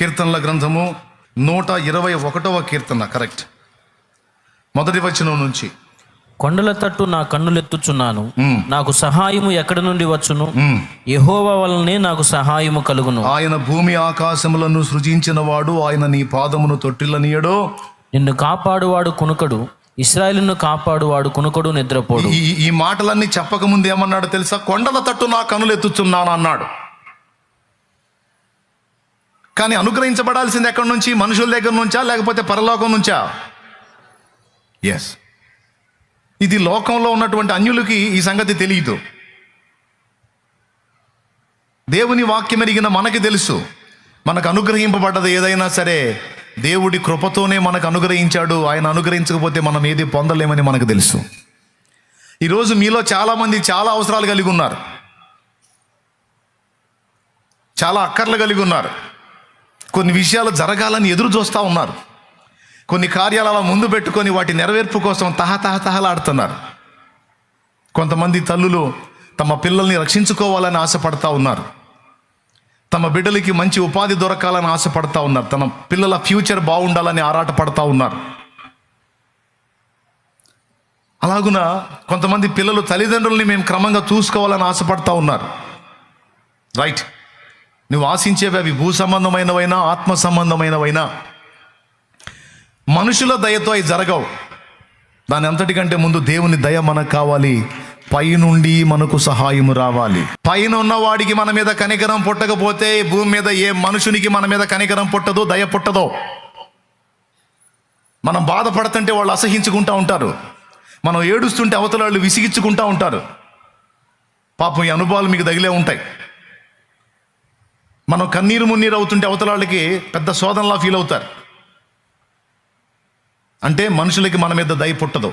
కీర్తనల గ్రంథము నూట ఇరవై ఒకటవ కీర్తన కరెక్ట్ మొదటి వచనం నుంచి. కొండల తట్టు నా కన్నులెత్తుచున్నాను. నాకు సహాయము ఎక్కడి నుండి వచ్చును. యెహోవా వలనే నాకు సహాయము కలుగును. ఆయన భూమి ఆకాశములను సృజించిన వాడు ఆయన నీ పాదమును తొట్టిల్లనీయడో. నిన్ను కాపాడువాడు కునుకడు ఇస్రాయేలును కాపాడువాడు కునుకడు నిద్రపోడు. ఈ మాటలన్నీ చెప్పకముందు ఏమన్నాడు తెలుసా? కొండల తట్టు నా కనులు ఎత్తుచున్నాను అన్నాడు కానీ అనుగ్రహించబడాల్సింది ఎక్కడి నుంచి? మనుషుల దగ్గర నుంచా లేకపోతే పరలోకం నుంచా? ఎస్ ఇది లోకంలో ఉన్నటువంటి అన్యులకి ఈ సంగతి తెలియదు దేవుని వాక్యం ఎరిగిన మనకి తెలుసు. మనకు అనుగ్రహింపబడ్డది ఏదైనా సరే దేవుడి కృపతోనే మనకు అనుగ్రహించాడు. ఆయన అనుగ్రహించకపోతే మనం ఏది పొందలేమని మనకు తెలుసు. ఈరోజు మీలో చాలామంది చాలా అవసరాలు కలిగి ఉన్నారు. చాలా అక్కర్లు కలిగి ఉన్నారు. కొన్ని విషయాలు జరగాలని ఎదురు చూస్తూ ఉన్నారు. కొన్ని కార్యాలు అలా ముందు పెట్టుకొని వాటి నెరవేర్పు కోసం తహ తహ తహలాడుతున్నారు. కొంతమంది తల్లులు తమ పిల్లల్ని రక్షించుకోవాలని ఆశపడతా ఉన్నారు. తమ బిడ్డలకి మంచి ఉపాధి దొరకాలని ఆశపడతా ఉన్నారు. తమ పిల్లల ఫ్యూచర్ బాగుండాలని ఆరాటపడతా ఉన్నారు. అలాగున కొంతమంది పిల్లలు తల్లిదండ్రుల్ని మేము క్రమంగా చూసుకోవాలని ఆశపడతా ఉన్నారు. రైట్. నువ్వు ఆశించేవి అవి భూ సంబంధమైనవైనా ఆత్మ సంబంధమైనవైనా. మనుషుల దయతో అవి జరగవు. దాని అంతటికంటే ముందు దేవుని దయ మనకు కావాలి. పైనుండి మనకు సహాయము రావాలి. పైన ఉన్నవాడికి మన మీద కనికరం పుట్టకపోతే భూమి మీద ఏ మనుషునికి మన మీద కనికరం పుట్టదు దయ పుట్టదో. మనం బాధపడుతుంటే వాళ్ళు అసహించుకుంటూ ఉంటారు. మనం ఏడుస్తుంటే అవతల వాళ్ళు విసిగించుకుంటూ ఉంటారు. పాపం ఈ అనుభవాలు మీకు తగిలే ఉంటాయి. మనం కన్నీరు మున్నీరు అవుతుంటే అవతల వాళ్ళకి పెద్ద శోధనలా ఫీల్ అవుతారు. అంటే మనుషులకి మన మీద దయ పుట్టదు.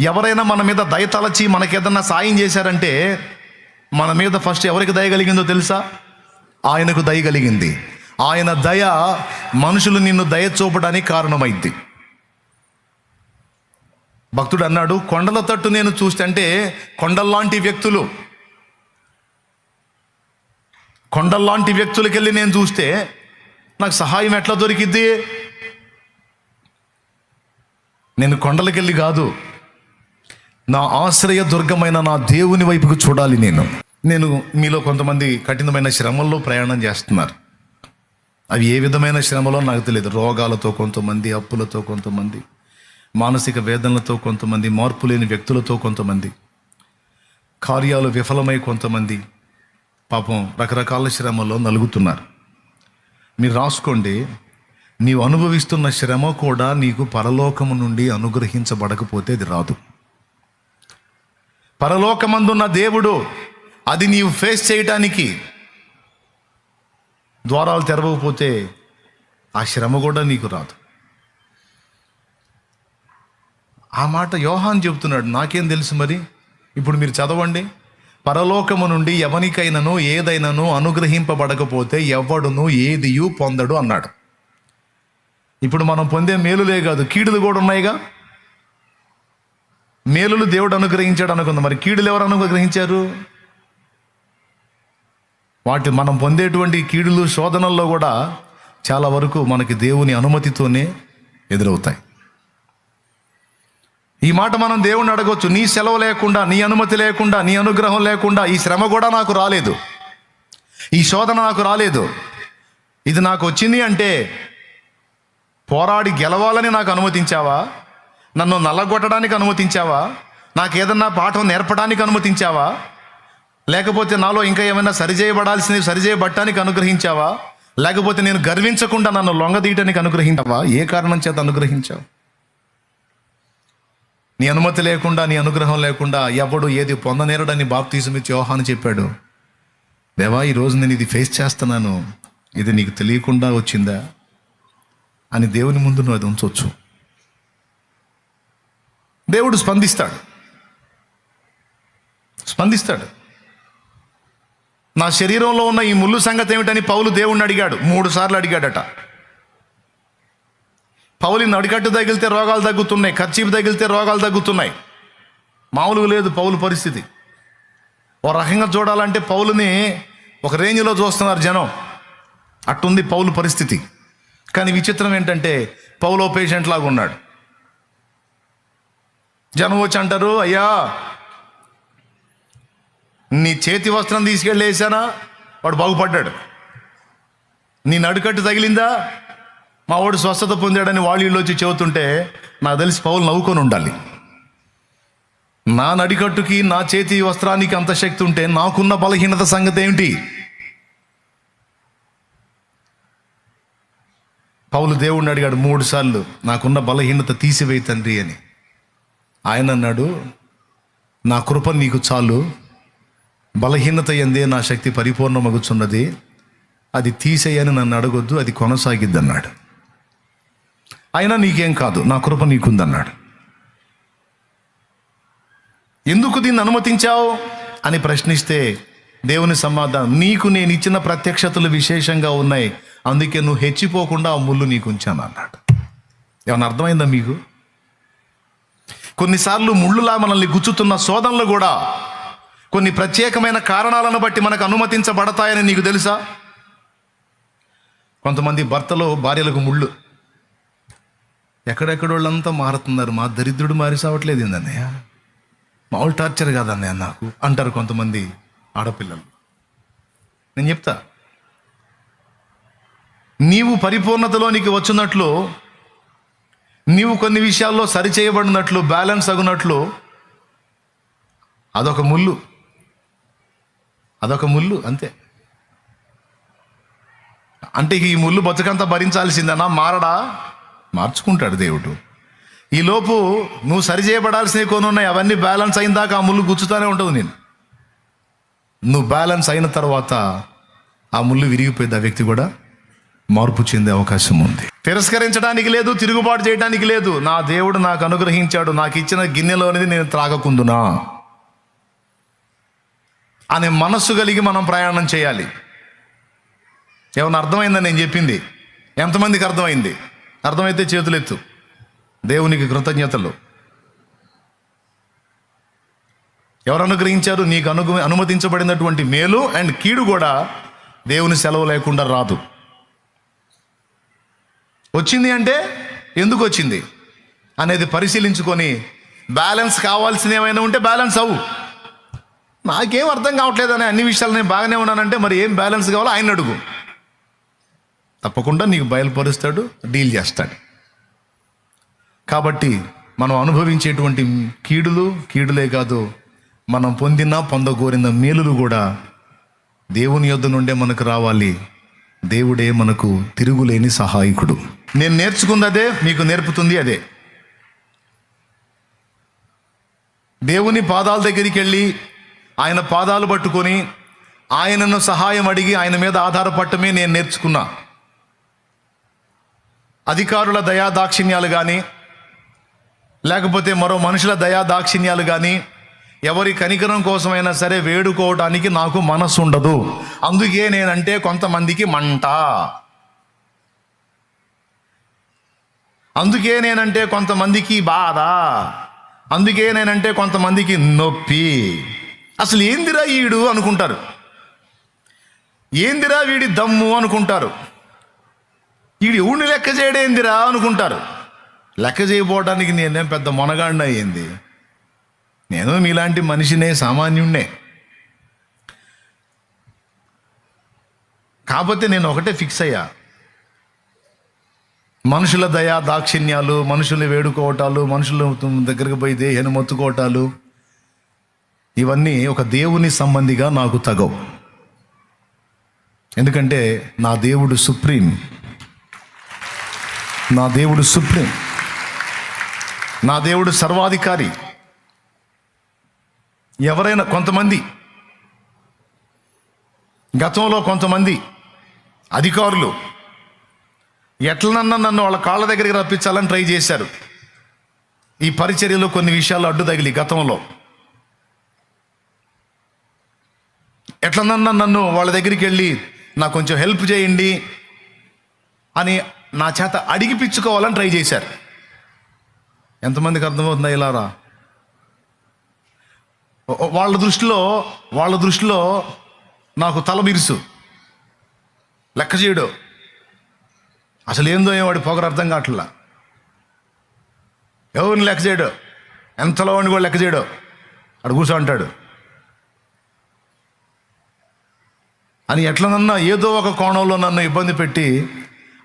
ఎవరైనా మన మీద దయ తలచి మనకి ఏదన్నా సాయం చేశారంటే మన మీద ఫస్ట్ ఎవరికి దయ కలిగిందో తెలుసా? ఆయనకు దయ కలిగింది. ఆయన దయ మనుషులు నిన్ను దయ చూపడానికి కారణమైంది. భక్తుడు అన్నాడు కొండల తట్టు నేను చూస్తే అంటే కొండల్లాంటి వ్యక్తులు కొండల్లాంటి వ్యక్తులకి వెళ్ళి నేను చూస్తే నాకు సహాయం ఎట్లా దొరికిద్ది? నేను కొండలకెళ్ళి కాదు నా ఆశ్రయ దుర్గమైన నా దేవుని వైపుకు చూడాలి నేను. నేను మీలో కొంతమంది కఠినమైన శ్రమల్లో ప్రయాణం చేస్తున్నారు. అవి ఏ విధమైన శ్రమలో నాకు తెలియదు. రోగాలతో కొంతమంది అప్పులతో కొంతమంది మానసిక వేదనలతో కొంతమంది మార్పు లేని వ్యక్తులతో కొంతమంది కార్యాలు విఫలమై కొంతమంది పాపం రకరకాల శ్రమలో నలుగుతున్నారు. మీరు రాసుకోండి నీవు అనుభవిస్తున్న శ్రమ కూడా నీకు పరలోకము నుండి అనుగ్రహించబడకపోతే అది రాదు. పరలోకమందున్న దేవుడు అది నీవు ఫేస్ చేయటానికి ద్వారాలు తెరవకపోతే ఆ శ్రమ కూడా నీకు రాదు. ఆ మాట యోహాన్ చెబుతున్నాడు నాకేం తెలుసు మరి? ఇప్పుడు మీరు చదవండి. పరలోకము నుండి ఎవనికైనను ఏదైనాను అనుగ్రహింపబడకపోతే ఎవడును ఏదియు పొందడు అన్నాడు. ఇప్పుడు మనం పొందే మేలులే కాదు కీడులు కూడా ఉన్నాయిగా? మేలులు దేవుడు అనుగ్రహించాడు అనుకుందాం. మరి కీడులు ఎవరు అనుగ్రహించారు? వాటి మనం పొందేటువంటి కీడులు శోధనల్లో కూడా చాలా వరకు మనకి దేవుని అనుమతితోనే ఎదురవుతాయి. ఈ మాట మనం దేవుణ్ణి అడగొచ్చు. నీ సెలవు లేకుండా నీ అనుమతి లేకుండా నీ అనుగ్రహం లేకుండా ఈ శ్రమ కూడా నాకు రాలేదు. ఈ శోధన నాకు రాలేదు. ఇది నాకు వచ్చింది అంటే పోరాడి గెలవాలని నాకు అనుమతించావా? నన్ను నల్లగొట్టడానికి అనుమతించావా? నాకు ఏదన్నా పాఠం నేర్పడానికి అనుమతించావా? లేకపోతే నాలో ఇంకా ఏమైనా సరిచేయబడాల్సినవి సరిచేయబట్టానికి అనుగ్రహించావా? లేకపోతే నేను గర్వించకుండా నన్ను లొంగదీయటానికి అనుగ్రహించావా? ఏ కారణం చేత అనుగ్రహించావు? నీ అనుమతి లేకుండా నీ అనుగ్రహం లేకుండా ఎవడు ఏది పొందనేరడని బాప్తీసమిచ్చి యోహాను చెప్పాడు. దేవా ఈరోజు నేను ఇది ఫేస్ చేస్తున్నాను. ఇది నీకు తెలియకుండా వచ్చిందా? అని దేవుని ముందు నువ్వు అది ఉంచవచ్చు దేవుడు స్పందిస్తాడు. స్పందిస్తాడు. నా శరీరంలో ఉన్న ఈ ముళ్ళు సంగతి ఏమిటని పౌలు దేవుణ్ణి అడిగాడు. మూడు సార్లు అడిగాడట. పౌలి నడికట్టు తగిలితే రోగాలు తగ్గుతున్నాయి ఖర్చీపు తగిలితే రోగాలు తగ్గుతున్నాయి. మామూలుగా లేదు పౌలు పరిస్థితి. ఓ రకంగా చూడాలంటే పౌలుని ఒక రేంజ్లో చూస్తున్నారు జనం. అట్టుంది పౌలు పరిస్థితి. కానీ విచిత్రం ఏంటంటే పౌలో పేషెంట్ లాగా ఉన్నాడు. జనం వచ్చి అంటారు అయ్యా నీ చేతి వస్త్రం తీసుకెళ్ళి వేసానా? వాడు బాగుపడ్డాడు. నీ నడుకట్టు తగిలిందా? మా వాడు స్వస్థత పొందాడని వాళ్ళు ఇల్లు వచ్చి చెబుతుంటే నాకు తెలిసి పౌలు నవ్వుకొని ఉండాలి. నా నడికట్టుకి నా చేతి వస్త్రానికి అంత శక్తి ఉంటే నాకున్న బలహీనత సంగతి ఏమిటి? పౌలు దేవుణ్ణి అడిగాడు మూడు సార్లు నాకున్న బలహీనత తీసివేయి తండ్రి అని. ఆయన అన్నాడు నా కృప నీకు చాలు. బలహీనత ఎందే నా శక్తి పరిపూర్ణమగుచున్నది. అది తీసేయని నన్ను అడగొద్దు అది కొనసాగిద్ది అన్నాడు అయినా నీకేం కాదు. నా కృప నీకుందన్నాడు. ఎందుకు దీన్ని అనుమతించావు? అని ప్రశ్నిస్తే దేవుని సమాధానం నీకు నేను ఇచ్చిన ప్రత్యక్షతలు విశేషంగా ఉన్నాయి. అందుకే నువ్వు హెచ్చిపోకుండా ఆ ముళ్ళు నీకు ఉంచాను అన్నాడు. ఏమన్నా అర్థమైందా మీకు? కొన్నిసార్లు ముళ్ళులా మనల్ని గుచ్చుతున్న శోధనలు కూడా కొన్ని ప్రత్యేకమైన కారణాలను బట్టి మనకు అనుమతించబడతాయని నీకు తెలుసా? కొంతమంది భర్తలో భార్యలకు ముళ్ళు. ఎక్కడెక్కడ వాళ్ళంతా మారుతున్నారు. మా దరిద్రుడు మారిసావట్లేదు ఏందన్నయ్య? మామూలు టార్చర్ కాదన్నయ్య నాకు. అంటారు కొంతమంది ఆడపిల్లలు. నేను చెప్తా. నీవు పరిపూర్ణతలోనికి వచ్చినట్లు నీవు కొన్ని విషయాల్లో సరిచేయబడినట్లు బ్యాలెన్స్ అగునట్లు అదొక ముళ్ళు. అదొక ముళ్ళు అంతే. అంటే ఈ ముళ్ళు బతుకంతా భరించాల్సిందనా? మారడా? మార్చుకుంటాడు దేవుడు. ఈలోపు నువ్వు సరిచేయబడాల్సినవి కొన్ని ఉన్నాయి అవన్నీ బ్యాలెన్స్ అయిన దాకా ఆ ముళ్ళు గుచ్చుతానే ఉంటుంది నేను నువ్వు బ్యాలెన్స్ అయిన తర్వాత ఆ ముళ్ళు విరిగిపోయింది ఆ వ్యక్తి కూడా మార్పు చెందే అవకాశం ఉంది. తిరస్కరించడానికి లేదు తిరుగుబాటు చేయడానికి లేదు. నా దేవుడు నాకు అనుగ్రహించాడు నాకు ఇచ్చిన గిన్నెలోనిది నేను త్రాగకుందునా అనే మనస్సు కలిగి మనం ప్రయాణం చేయాలి. ఏమన్నా అర్థమైందని నేను చెప్పింది? ఎంతమందికి అర్థమైంది? అర్థమైతే చేతులెత్తు. దేవునికి కృతజ్ఞతలు. ఎవరు అనుగ్రహించారు? నీకు అను అనుమతించబడినటువంటి మేలు అండ్ కీడు కూడా దేవుని సెలవు లేకుండా రాదు. వచ్చింది అంటే ఎందుకు వచ్చింది? అనేది పరిశీలించుకొని బ్యాలెన్స్ కావాల్సిన ఏమైనా ఉంటే బ్యాలెన్స్ అవు నాకేం అర్థం కావట్లేదు అని అన్ని విషయాలు నేను బాగానే ఉన్నానంటే మరి ఏం బ్యాలెన్స్ కావాలో ఆయన అడుగు. తప్పకుండా నీకు బయలుపరుస్తాడు డీల్ చేస్తాడు. కాబట్టి మనం అనుభవించేటువంటి కీడులు కీడులే కాదు మనం పొందిన పొందగోరిన మేలులు కూడా దేవుని యొద్ద నుండే మనకు రావాలి. దేవుడే మనకు తిరుగులేని సహాయకుడు. నేను నేర్చుకున్నదే మీకు నేర్పుతుంది అదే. దేవుని పాదాల దగ్గరికి వెళ్ళి ఆయన పాదాలు పట్టుకొని ఆయనను సహాయం అడిగి ఆయన మీద ఆధారపడటమే నేను నేర్చుకున్నా. అధికారుల దయా దాక్షిణ్యాలు కానీ లేకపోతే మరో మనుషుల దయా దాక్షిణ్యాలు కానీ ఎవరి కనికరం కోసమైనా సరే వేడుకోవటానికి నాకు మనసు ఉండదు అందుకే నేనంటే కొంతమందికి మంట. అందుకే నేనంటే కొంతమందికి బాధ. అందుకే నేనంటే కొంతమందికి నొప్పి. అసలు ఏందిరా ఈడు అనుకుంటారు? ఏందిరా వీడి దమ్ము అనుకుంటారు? వీడు ఎవడిని లెక్క చేయడేందిరా అనుకుంటారు. లెక్క చేయబోవడానికి నేనేం పెద్ద మొనగాడిన అయ్యింది? నేను మీలాంటి మనిషినే సామాన్యుణ్ణే. కాకపోతే నేను ఒకటే ఫిక్స్ అయ్యా. మనుషుల దయా దాక్షిణ్యాలు మనుషులు వేడుకోవటాలు మనుషుల దగ్గరికి పోయి దేహను మొత్తుకోవటాలు ఇవన్నీ ఒక దేవుని సంబంధిగా నాకు తగవు. ఎందుకంటే నా దేవుడు సుప్రీం. నా దేవుడు సుప్రీం. నా దేవుడు సర్వాధికారి. ఎవరైనా కొంతమంది గతంలో కొంతమంది అధికారులు ఎట్లనన్నా నన్ను వాళ్ళ కాళ్ళ దగ్గరికి రప్పించాలని ట్రై చేశారు. ఈ పరిచర్యలో కొన్ని విషయాలు అడ్డు తగిలి గతంలో. ఎట్లనన్నా నన్ను వాళ్ళ దగ్గరికి వెళ్ళి నాకు కొంచెం హెల్ప్ చేయండి అని నా చేత అడిగిపించుకోవాలని ట్రై చేశారు. ఎంతమందికి అర్థమవుతుందా ఇలారా? వాళ్ళ దృష్టిలో వాళ్ళ దృష్టిలో నాకు తల బిరుసు. లెక్క చేయడు. అసలు ఏందో వాడి పొగరు అర్థం కావట్లా. ఎవరిని లెక్క చేయడు? ఎంతలో వాడిని కూడా లెక్క చేయడు. అడు కూర్చో అంటాడు. అని ఎట్లనన్నా ఏదో ఒక కోణంలో నన్ను ఇబ్బంది పెట్టి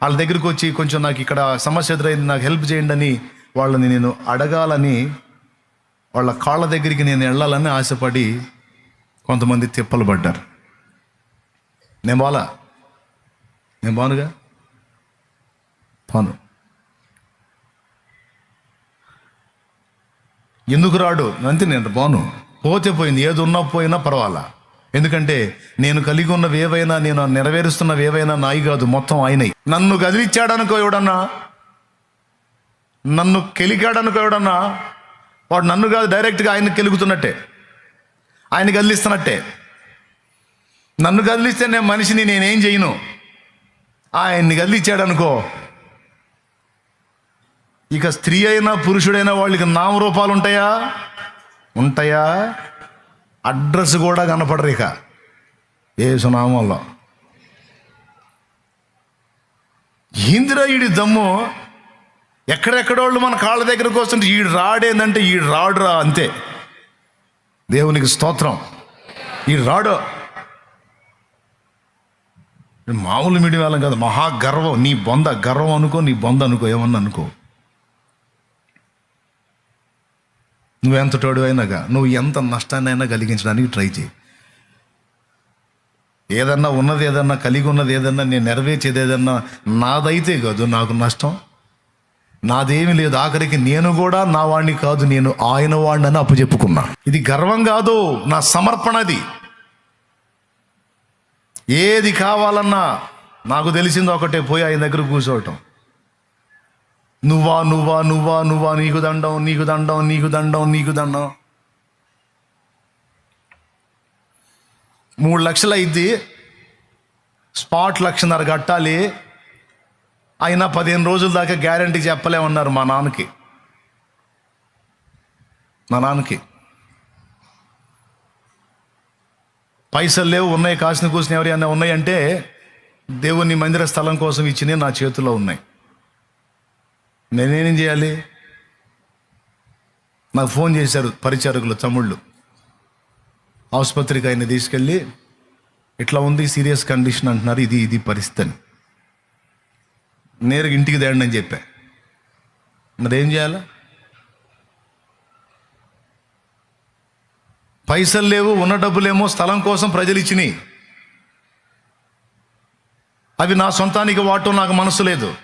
వాళ్ళ దగ్గరికి వచ్చి కొంచెం నాకు ఇక్కడ సమస్య ఎదురైంది నాకు హెల్ప్ చేయండి అని వాళ్ళని నేను అడగాలని వాళ్ళ కాళ్ళ దగ్గరికి నేను వెళ్ళాలని ఆశపడి కొంతమంది తిప్పలు పడ్డారు. నేను బాలా నేను బానుగా? బాను. ఎందుకు రాడు? అంతే నేను బాను. పోతే పోయింది ఏది ఉన్నా పోయినా పర్వాలా? ఎందుకంటే నేను కలిగి ఉన్నవి ఏవైనా నేను నెరవేరుస్తున్నవి ఏవైనా నాయి కాదు మొత్తం ఆయనవి నన్ను గదిలిచ్చాడనుకో ఎవడన్నా? నన్ను కెలికాడనుకో ఎవడన్నా? వాడు నన్ను కాదు డైరెక్ట్గా ఆయన కెలుగుతున్నట్టే. ఆయన గదిలిస్తున్నట్టే. నన్ను కదిలిస్తే నేను మనిషిని నేనేం చేయను? ఆయన్ని కదిలిచ్చాడనుకో ఇక స్త్రీ అయినా పురుషుడైనా వాళ్ళకి నామరూపాలు ఉంటాయా ఉంటాయా? అడ్రస్ కూడా కనపడరు ఇక. ఏ సునామంలో ఇందిరా ఈడి దమ్ము ఎక్కడెక్కడోళ్ళు మన కాళ్ళ దగ్గరకు వస్తుంటే ఈ రాడేందంటే ఈ రాడురా అంతే. దేవునికి స్తోత్రం. ఈ రాడు. మామూలు మీడియం వాళ్ళం కాదు మహా గర్వం. నీ బొంద గర్వం అనుకో నీ బొంద అనుకో ఏమన్నా అనుకో. నువ్వెంత తోడు అయినాగా? నువ్వు ఎంత నష్టాన్ని అయినా కలిగించడానికి ట్రై చేయి. ఏదన్నా ఉన్నది ఏదన్నా కలిగి ఉన్నది ఏదన్నా నేను నెరవేర్చేది ఏదన్నా నాదైతే కాదు నాకు నష్టం. నాదేమీ లేదు ఆఖరికి నేను కూడా నా వాడిని కాదు నేను ఆయన వాడిని అని అప్పచెప్పుకున్నా. ఇది గర్వం కాదు నా సమర్పణది ఏది కావాలన్నా నాకు తెలిసింది ఒకటే పోయి ఆయన దగ్గర కూర్చోవటం. నువ్వా నువ్వా నువ్వా నువ్వా నీకు దండం నీకు దండం నీకు దండం నీకు దండం. మూడు లక్షలు అయింది స్పాట్ లక్షన్నర కట్టాలి. అయినా పదిహేను రోజుల దాకా గ్యారంటీ చెప్పలేమన్నారు మా నాన్నకి. మా నాన్నకి. పైసలు లేవు ఉన్నాయి. కాసిన కూసిన ఎవరైనా అన్న ఉన్నాయంటే దేవుని మందిర స్థలం కోసం ఇచ్చినవి నా చేతిలో ఉన్నాయి. నేనేం చేయాలి? నాకు ఫోన్ చేశారు పరిచారకులు తమ్ముళ్ళు. ఆసుపత్రికి ఆయన తీసుకెళ్ళి ఇట్లా ఉంది సీరియస్ కండిషన్ అంటున్నారు ఇది ఇది పరిస్థితి అని. నేరుగా ఇంటికి తేండి అని చెప్పా. మరి ఏం చేయాలి? పైసలు లేవు ఉన్న డబ్బులేమో స్థలం కోసం ప్రజలు ఇచ్చినాయి. అవి నా సొంతానికి వాటం నాకు మనసు లేదు.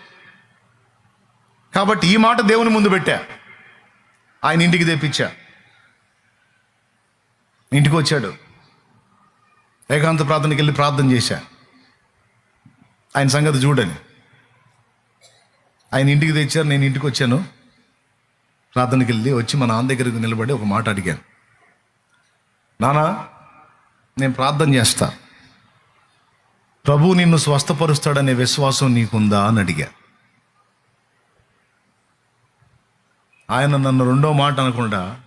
కాబట్టి ఈ మాట దేవుని ముందు పెట్టా. ఆయన ఇంటికి తెప్పించా. ఇంటికి వచ్చాడు. ఏకాంత ప్రార్థనకి వెళ్ళి ప్రార్థన చేశా. ఆయన సంగతి చూడని. ఆయన ఇంటికి తెచ్చారు నేను ఇంటికి వచ్చాను. ప్రార్థనకి వెళ్ళి వచ్చి మా నాన్న దగ్గరకు నిలబడి ఒక మాట అడిగాను. నానా నేను ప్రార్థన చేస్తా. ప్రభు నిన్ను స్వస్థపరుస్తాడనే విశ్వాసం నీకుందా? అని అడిగా. ఆయన నన్ను రెండో మాట అనకుండా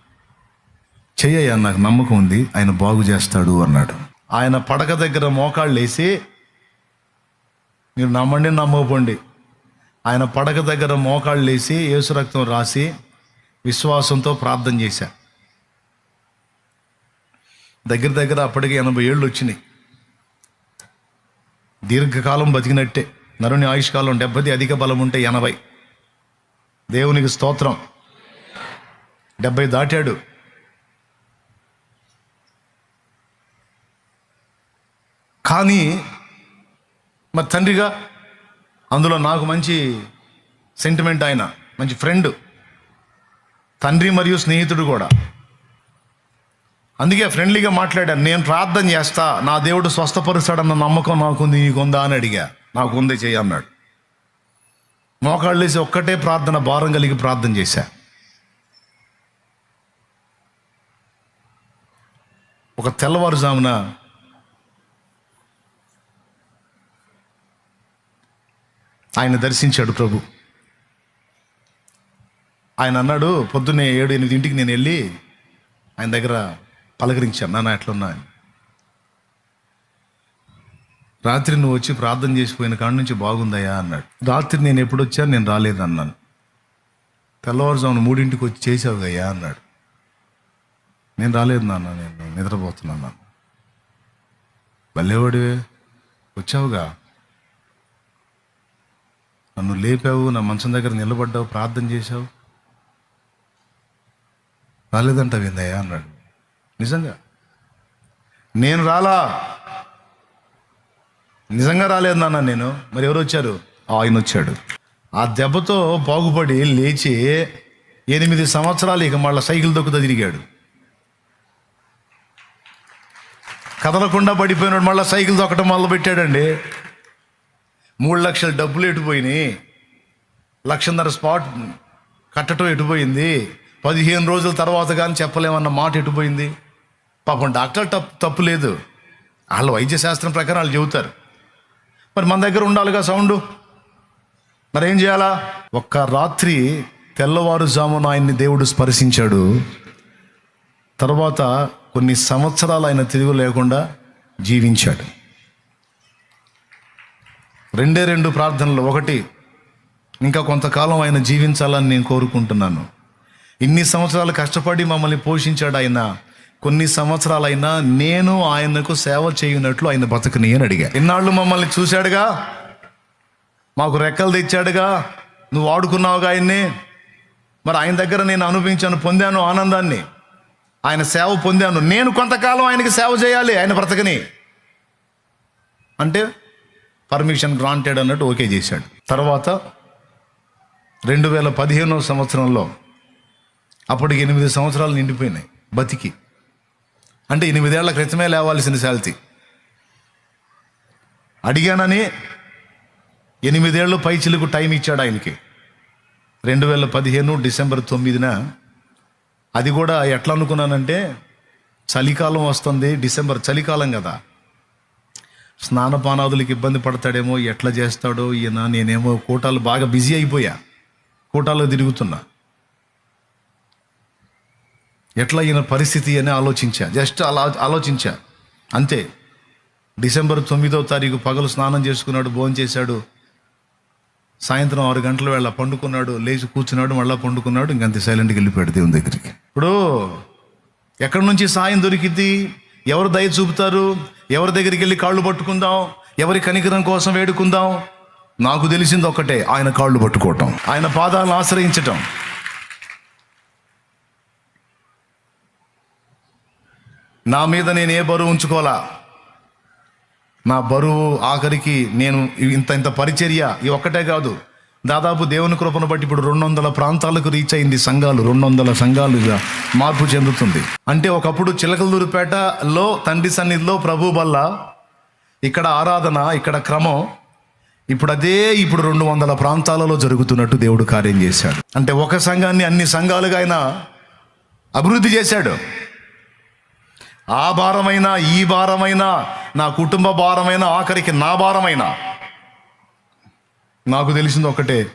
చెయ్యయ్యా నాకు నమ్మకం ఉంది ఆయన బాగు చేస్తాడు అన్నాడు. ఆయన పడక దగ్గర మోకాళ్ళు వేసి మీరు నమ్మండి నమ్మకపోండి. ఆయన పడక దగ్గర మోకాళ్ళు వేసి యేసు రక్తం రాసి విశ్వాసంతో ప్రార్థన చేశా. దగ్గర దగ్గర అప్పటికి ఎనభై ఏళ్ళు వచ్చినాయి. దీర్ఘకాలం బతికినట్టే. నరుని ఆయుష్కాలం డెబ్బది అధిక బలం ఉంటే ఎనభై. దేవునికి స్తోత్రం. డెబ్బై దాటాడు. కానీ మరి తండ్రిగా అందులో నాకు మంచి సెంటిమెంట్ ఆయన మంచి ఫ్రెండ్ తండ్రి మరియు స్నేహితుడు కూడా. అందుకే ఫ్రెండ్లీగా మాట్లాడాను నేను ప్రార్థన చేస్తా నా దేవుడు స్వస్థపరుస్తాడన్న నమ్మకం నాకుంది నీకుందా అని అడిగా. నాకుంది చెయ్యి అన్నాడు. మోకాళ్ళు వేసి ఒక్కటే ప్రార్థన భారం కలిగి ప్రార్థన చేశా. ఒక తెల్లవారుజామున ఆయన దర్శించాడు ప్రభు. ఆయన అన్నాడు పొద్దున్నే ఏడు ఎనిమిదింటికి నేను వెళ్ళి ఆయన దగ్గర పలకరించాను. నాన్న ఎట్లున్నా? రాత్రి నువ్వు వచ్చి ప్రార్థన చేసిపోయిన కాడ నుంచి బాగుందయ్యా అన్నాడు. రాత్రి నేను ఎప్పుడు వచ్చాను నేను రాలేదు అన్నాను తెల్లవారుజామున మూడింటికి వచ్చి చేసావుగయ్యా అన్నాడు. నేను రాలేదు నాన్న నేను నిద్రపోతున్నాను నాన్న. భలేవాడివే వచ్చావుగా. నన్ను లేపావు నా మంచం దగ్గర నిలబడ్డావు ప్రార్థన చేశావు. రాలేదంటావు ఏందయ్యా అన్నాడు. నిజంగా? నేను రాలా? నిజంగా రాలేదు నాన్న నేను. మరి ఎవరు వచ్చారు? ఆయన వచ్చాడు. ఆ దెబ్బతో బాగుపడి లేచి ఎనిమిది సంవత్సరాలు ఇక మళ్ళీ సైకిల్ దొక్కుతా తిరిగాడు. కదలకుండా పడిపోయినాడు మళ్ళీ సైకిల్ దొక్కటం మొదలు పెట్టాడండి మూడు లక్షల డబ్బులు ఎటుపోయినాయి లక్షన్నర స్పాట్ కట్టడం ఎటుపోయింది పదిహేను రోజుల తర్వాత కానీ చెప్పలేమన్న మాట ఎటుపోయింది పాపం డాక్టర్ తప్పు తప్పు లేదు. వాళ్ళు వైద్య శాస్త్రం ప్రకారం వాళ్ళు చెబుతారు. మరి మన దగ్గర ఉండాలిగా సౌండ్. మరి ఏం చేయాలా? ఒక్క రాత్రి తెల్లవారుజామున ఆయన్ని దేవుడు స్పర్శించాడు. తర్వాత కొన్ని సంవత్సరాలు ఆయన తిరుగు లేకుండా జీవించాడు. రెండే రెండు ప్రార్థనలు. ఒకటి ఇంకా కొంతకాలం ఆయన జీవించాలని నేను కోరుకుంటున్నాను. ఇన్ని సంవత్సరాలు కష్టపడి మమ్మల్ని పోషించాడు ఆయన. కొన్ని సంవత్సరాలైనా నేను ఆయనకు సేవ చేయనట్లు ఆయన బతకని అని అడిగా. ఇన్నాళ్ళు మమ్మల్ని చూశాడుగా? మాకు రెక్కలు తెచ్చాడుగా? నువ్వు వాడుకున్నావుగా ఆయన్ని? మరి ఆయన దగ్గర నేను అనుభవించాను పొందాను ఆనందాన్ని. ఆయన సేవ పొందాను. నేను కొంతకాలం ఆయనకి సేవ చేయాలి ఆయన బ్రతకని. అంటే పర్మిషన్ గ్రాంటెడ్ అన్నట్టు ఓకే చేశాడు. తర్వాత రెండు వేల పదిహేనవ సంవత్సరంలో అప్పటికి ఎనిమిది సంవత్సరాలు నిండిపోయినాయి బతికి. అంటే ఎనిమిదేళ్ళ క్రితమే లేవాల్సిన శాలిటీ అడిగానని ఎనిమిదేళ్ళు పైచిలకు టైం ఇచ్చాడు ఆయనకి. రెండు వేల పదిహేను డిసెంబర్ తొమ్మిదిన అది కూడా ఎట్లా అనుకున్నానంటే చలికాలం వస్తుంది డిసెంబర్ చలికాలం కదా. స్నానపానాదులకు ఇబ్బంది పడతాడేమో ఎట్లా చేస్తాడో ఈయన నేనేమో కూటాలు బాగా బిజీ అయిపోయా. కోటాలో తిరుగుతున్నా. ఎట్లా ఈయన పరిస్థితి అని ఆలోచించా. జస్ట్ అలా ఆలోచించా. అంతే. డిసెంబర్ తొమ్మిదో తారీఖు పగలు స్నానం చేసుకున్నాడు భోజనం చేశాడు సాయంత్రం ఆరు గంటల వేళ పండుకున్నాడు లేచి కూర్చున్నాడు మళ్ళీ పండుకున్నాడు ఇంకంతే సైలెంట్కి వెళ్ళిపోయాడు దేవుని దగ్గరికి. ఇప్పుడు ఎక్కడి నుంచి సాయం దొరికిద్ది? ఎవరు దయ చూపుతారు? ఎవరి దగ్గరికి వెళ్ళి కాళ్ళు పట్టుకుందాం? ఎవరి కనికరం కోసం వేడుకుందాం? నాకు తెలిసింది ఒక్కటే ఆయన కాళ్ళు పట్టుకోవటం ఆయన పాదాలను ఆశ్రయించటం. నా మీద నేను ఏ బరువు ఉంచుకోవాలా? నా బరువు ఆఖరికి నేను ఇంత ఇంత పరిచర్య ఈ ఒక్కటే కాదు. దాదాపు దేవుని కృపను బట్టి ఇప్పుడు రెండు వందల ప్రాంతాలకు రీచ్ అయింది సంఘాలు. రెండు వందల సంఘాలుగా మార్పు చెందుతుంది. అంటే ఒకప్పుడు చిలకలదూరుపేటలో తండ్రి సన్నిధిలో ప్రభు వల్ల ఇక్కడ ఆరాధన ఇక్కడ క్రమం ఇప్పుడు అదే ఇప్పుడు రెండు వందల ప్రాంతాలలో జరుగుతున్నట్టు దేవుడు కార్యం చేశాడు. అంటే ఒక సంఘాన్ని అన్ని సంఘాలుగా ఆయన అభివృద్ధి చేశాడు. ఆ భారమైనా ఈ భారమైనా నా కుటుంబ భారమైన ఆఖరికి నా భారమైన. నాకు తెలిసింది ఒకటే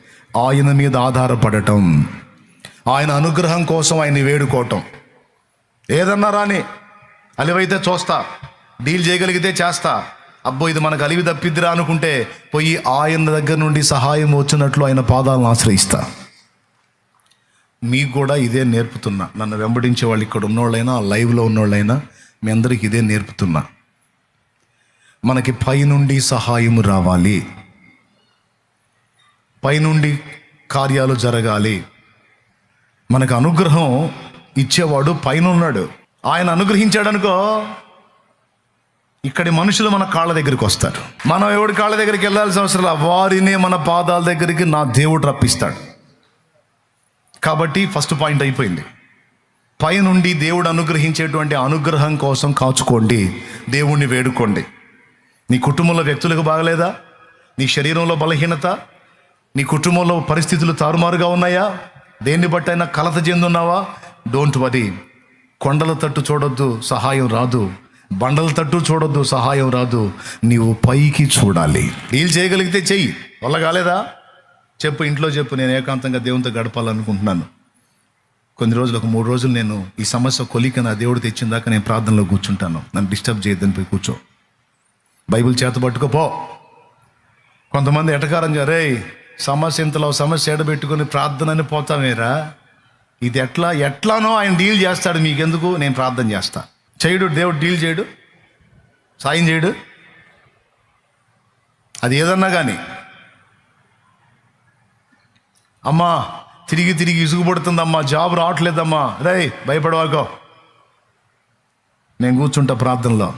ఆయన మీద ఆధారపడటం. ఆయన అనుగ్రహం కోసం ఆయన్ని వేడుకోవటం. ఏదన్నా రాని అలివైతే చూస్తా డీల్ చేయగలిగితే చేస్తా. అబ్బో ఇది మనకు అలివి తప్పిద్దిరా అనుకుంటే పోయి ఆయన దగ్గర నుండి సహాయం వచ్చినట్లు ఆయన పాదాలను ఆశ్రయిస్తా. మీకు కూడా ఇదే నేర్పుతున్నా. నన్ను వెంబడించే వాళ్ళు ఇక్కడ ఉన్నోళ్ళైనా లైవ్లో ఉన్నోళ్ళైనా మీ అందరికి ఇదే నేర్పుతున్నా. మనకి పైనుండి సహాయము రావాలి. పైనుండి కార్యాలు జరగాలి. మనకు అనుగ్రహం ఇచ్చేవాడు పైన ఉన్నాడు ఆయన అనుగ్రహించాడనుకో ఇక్కడి మనుషులు మన కాళ్ళ దగ్గరికి వస్తారు. మనం ఎవడి కాళ్ళ దగ్గరికి వెళ్ళాల్సిన అవసరం వారినే మన పాదాల దగ్గరికి నా దేవుడు రప్పిస్తాడు. కాబట్టి ఫస్ట్ పాయింట్ అయిపోయింది. పైనుండి దేవుడు అనుగ్రహించేటువంటి అనుగ్రహం కోసం కాచుకోండి. దేవుణ్ణి వేడుకోండి. నీ కుటుంబంలో వ్యక్తులకు బాగలేదా? నీ శరీరంలో బలహీనత? నీ కుటుంబంలో పరిస్థితులు తారుమారుగా ఉన్నాయా? దేన్ని బట్టైనా కలత చెందున్నావా? డోంట్ వరీ కొండల తట్టు చూడొద్దు సహాయం రాదు. బండల తట్టు చూడొద్దు సహాయం రాదు. నీవు పైకి చూడాలి. డీల్ చేయగలిగితే చెయ్యి. వల్ల కాలేదా? చెప్పు ఇంట్లో చెప్పు. నేను ఏకాంతంగా దేవునితో గడపాలనుకుంటున్నాను. కొన్ని రోజులు ఒక మూడు రోజులు నేను ఈ సమస్య కొలిక నా దేవుడు తెచ్చిన దాకా నేను ప్రార్థనలో కూర్చుంటాను. నన్ను డిస్టర్బ్ చేయొద్దని పోయి కూర్చో. బైబిల్ చేత పట్టుకోపో. కొంతమంది ఎటకారం రే సమస్య ఇంతలో సమస్య ఎడబెట్టుకుని ప్రార్థనని పోతామేరా ఇది ఎట్లా ఎట్లానో ఆయన డీల్ చేస్తాడు మీకెందుకు? నేను ప్రార్థన చేస్తా. చేయడు దేవుడు డీల్ చేయడు సాయం చేయడు. అది ఏదన్నా కానీ అమ్మా తిరిగి తిరిగి ఇసుగుపడుతుందమ్మా జాబ్ రావట్లేదమ్మా. రే భయపడవాకో. నేను కూర్చుంటా ప్రార్థనలో.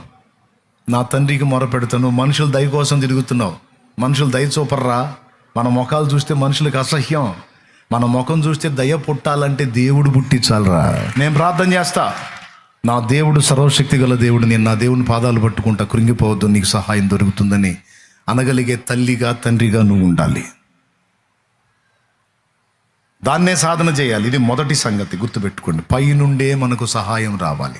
నా తండ్రికి మొరపెడతాను. మనుషులు దయ కోసం తిరుగుతున్నావు. మనుషులు దయ చూపర్రా. మన ముఖాలు చూస్తే మనుషులకు అసహ్యం. మన ముఖం చూస్తే దయ పుట్టాలంటే దేవుడు పుట్టించాలరా. నేను ప్రార్థన చేస్తా. నా దేవుడు సర్వశక్తి గల దేవుడు. నేను నా దేవుని పాదాలు పట్టుకుంటా. కృంగిపోవద్దు. నీకు సహాయం దొరుకుతుందని అనగలిగే తల్లిగా తండ్రిగా నువ్వు ఉండాలి. దాన్నే సాధన చేయాలి. ఇది మొదటి సంగతి. గుర్తుపెట్టుకోండి. పైనుండే మనకు సహాయం రావాలి.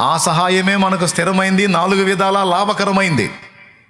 ఆ సహాయమే మనకు స్థిరమైంది నాలుగు విధాల లాభకరమైంది.